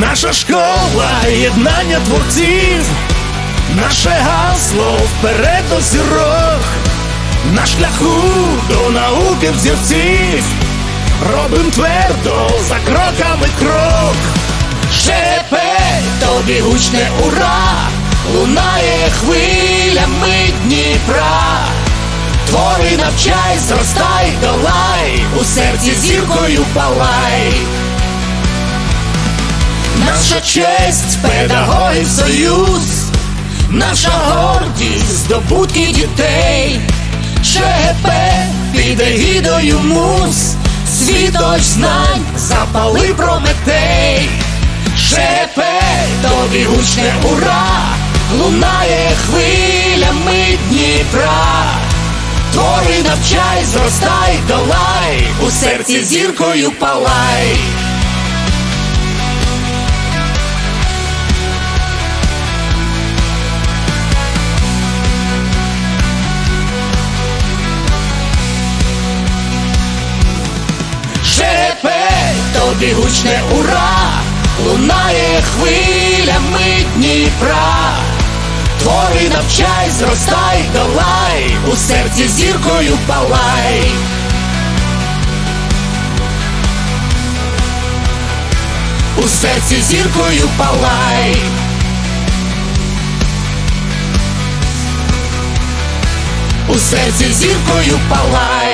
Наша школа єднання творців, наше гасло вперед до зірок, на шляху до науки взірців, робим твердо за кроками крок. Шепе, тобі гучне ура, лунає хвилями Дніпра. Твори навчай, зростай, долай, у серці зіркою палай. Наша честь, педагогів союз, наша гордість, здобутки дітей, ШГП під егідою мус, світоч знань, запали прометей, ШГП, тобі гучне ура, лунає хвилями Дніпра. Твори навчай, зростай, долай, у серці зіркою палай. Тобі гучне ура, лунає хвилями Дніпра. Твори навчай, зростай, долай, у серці зіркою палай. У серці зіркою палай. У серці зіркою палай.